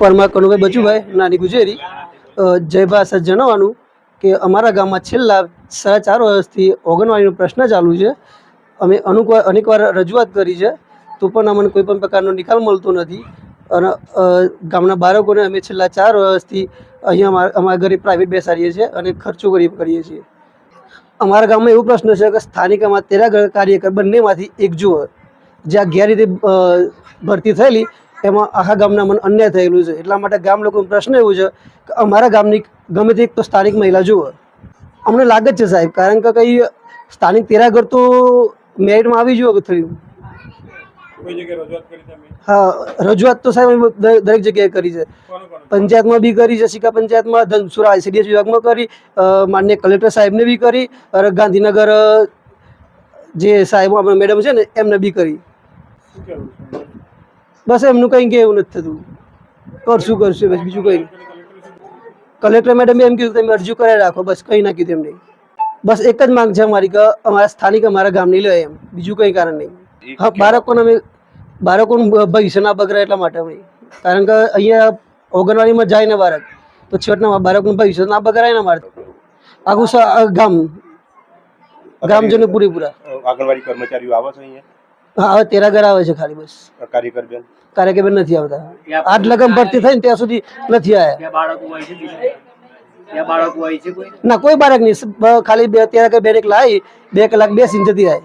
પરમાર કનુભાઈ બચુભાઈ, નાની ગુજેરી જયભા જય ભાષા જણાવવાનું કે અમારા ગામમાં છેલ્લા સાડા ચાર વર્ષથી ઓગણવાડીનો પ્રશ્ન ચાલુ છે. અમે અનુકવાર અનેકવાર રજૂઆત કરી છે. તો પણ અમને કોઈ પણ પ્રકારનો નિકાલ મળતો નથી. અને ગામના બાળકોને અમે છેલ્લા ચાર વર્ષથી અહીંયા અમારા અમારા ઘરે પ્રાઇવેટ બેસાડીએ છીએ અને ખર્ચો કરી કરીએ છીએ. અમારા ગામમાં એવો પ્રશ્ન છે કે સ્થાનિકમાં તેરા ઘર કાર્યકર બંનેમાંથી એક જુઓ. જ્યાં ગેરરીતે ભરતી થયેલી એમાં આખા ગામના મને અન્યાય થયેલું છે. એટલા માટે ગામ લોકોનો પ્રશ્ન એવું છે કે અમારા ગામની ગમે તે એક તો સ્થાનિક મહિલા જુઓ. અમને લાગે જ છે સાહેબ કારણ કે કંઈ સ્થાનિક તેરાગર તો મેરિટમાં આવી જુઓ થયું. હા રજૂઆત તો સાહેબ દરેક જગ્યાએ કરી છે. પંચાયતમાં બી કરી છે સિક્કા પંચાયતમાં ધનસુરા આઈસીડીએસ વિભાગમાં કરી માન્ય કલેક્ટર સાહેબને બી કરી અને ગાંધીનગર જે સાહેબ આપણા મેડમ છે ને એમને બી કરી. બસ એમનું કંઈ કહેવું નથી થતું. કરશું કરશું બસ બીજું કંઈ કલેક્ટર મેડમે એમ કીધું તમે અરજી કરાવી રાખો બસ કંઈ ના કીધું એમને. બસ એક જ માંગ છે અમારી કે અમારા સ્થાનિક અમારા ગામની લે એમ. બીજું કંઈ કારણ નહીં. હા બાળકોને અમે બાળકોનું ભવિષ્ય ના બગડે એટલા માટે અમે. કારણ કે અહીંયા ઓગણવાડીમાં જાય ને બાળક તો છેવટના બાળકનું ભવિષ્ય ના બગડાય ને અમારે. આખું ગામ. ગ્રામજનો પૂરેપૂરા. આંગણવાડી કર્મચારીઓ આવે છે અહીંયા? હા હવે તેરા ઘર આવે છે ખાલી બસ. કાર્યકર બેન? કાર્યક્રમ નથી આવતા. આઠ લગન ભરતી થઈ ને ત્યાં સુધી નથી આવ્યા ત્યાં બાળકો હોય છે બીજા. ત્યાં બાળકો હોય છે કોઈ? ના કોઈ બાળક નહીં. ખાલી બે તેરા બે કલાક આવી બે કલાક બેસીને જતી રહે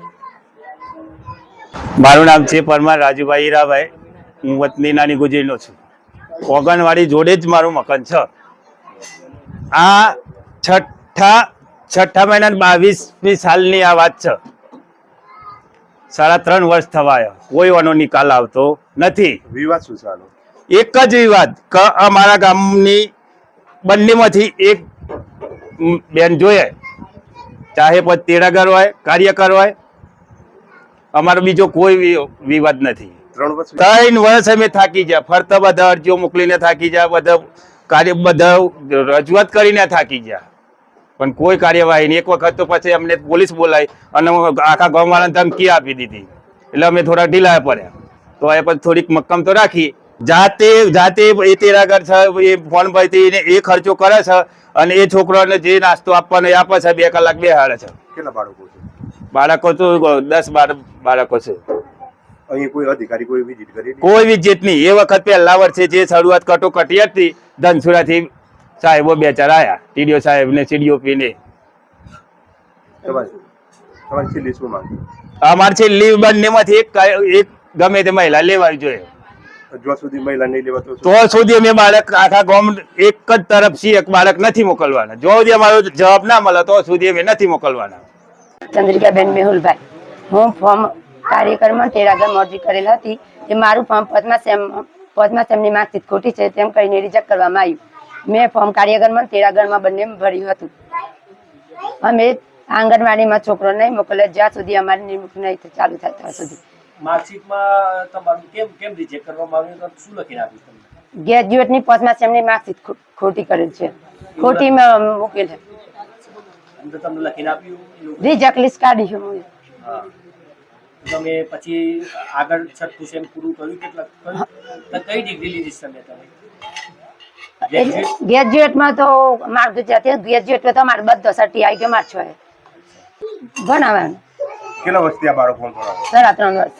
મારું નામ છે પરમાર રાજુભાઈ હીરાભાઈ. હું વતની નાની ગુજરીનો છું. ઓગણવાડી જોડે જ મારું મકાન છે. આ છઠ્ઠા છઠ્ઠા મહિના બાવીસમી સાલની આ વાત છે. સાડા ત્રણ વર્ષ થવા કોઈ વાનો નિકાલ આવતો નથી. વિવાદ શું ચાલો એક જ વિવાદ. કે અમારા ગામની બંનેમાંથી એક બેન જોઈએ ચાહે પછી તેડાગર હોય કાર્યકર હોય. અમારો બીજો કોઈ વિવાદ નથી. ત્રણ વર્ષ ત્રણ વર્ષ અમે થાકી ગયા. ફરતા બધા અરજીઓ મોકલીને થાકી ગયા. બધા કાર્ય બધા રજૂઆત કરીને થાકી ગયા. પણ કોઈ કાર્યવાહી નહીં. એક વખત તો પછી અમને પોલીસ બોલાવી અને આખા ગામવાળાને ધમકી આપી દીધી. એટલે અમે થોડા ઢીલા પડ્યા. તો એ પછી થોડીક મક્કમ તો રાખી. જાતે જાતે એ તેરાગર છે એ ફોન પરથી એ ખર્ચો કરે છે અને એ છોકરાને જે નાસ્તો આપવાનો એ આપે છે બે કલાક બેહાડે છે. કેટલા બાળકો છે? બાળકો તો દસ બાર બાળકો છે. અહીં કોઈ અધિકારી કોઈ વિઝિટ કરી? કોઈ વિજેત નહીં. એ વખત પહેલા વર્ષે જે શરૂઆત કટોકટી હતી ધનસુરાથી સાહેબો બે ચાર આયા. ટીડીઓ સાહેબ ને ને. છેલ્લી શું માંગ? અમારે છે લીવ બંનેમાંથી એક એક ગમે તે મહિલા લેવાવી જોઈએ. જ્યાં સુધી મહિલા નહીં તો તો સુધી અમે બાળક આખા ગામ એક જ તરફથી એક બાળક નથી મોકલવાના. જો સુધી અમારો જવાબ ના મળે તો સુધી અમે નથી મોકલવાના. ચંદ્રિકાબેન મેહુલભાઈ હું ફોર્મ કાર્યક્રમમાં તેરાગર અરજી કરેલ હતી. કે મારું ફોર્મ પદ્મા સેમ પદ્મા સેમની માર્કશીટ ખોટી છે તેમ કહીને રિજેક્ટ કરવામાં આવ્યું. મેં ફોર્મ કાર્યક્રમમાં તેરાગરમાં બંને ભર્યું હતું. અમે આંગણવાડીમાં છોકરો નહીં મોકલે જ્યાં સુધી અમારી નિમણૂક નહીં ચાલુ થાય ત્યાં સુધી. માર્કશીટમાં તમારું કેમ કેમ રિજેક્ટ કરવામાં આવ્યું શું લખીને આપ્યું તમને? ગ્રેજ્યુએટની પોસ્ટમાં સેમની માર્કશીટ ખોટી કરેલ છે. ખોટીમાં મૂકેલ છે. તમને લખીને આપ્યું? રિજેક્ટ લિસ્ટ કાઢી તમે પછી આગળ છઠ્ઠું સેમ પૂરું કર્યું? કેટલા કઈ ડિગ્રી લીધી છે તમે તમે Graduate? ગ્રેજ્યુએટમાં તો માર્ક ગુજરાતી ગ્રેજ્યુએટમાં તો મારે બધો સર્ટી આવી ગયો માર છો ભણાવવાનું. કેટલા વર્ષથી આ બાળકો ભણાવો સાડા ત્રણ વર્ષ.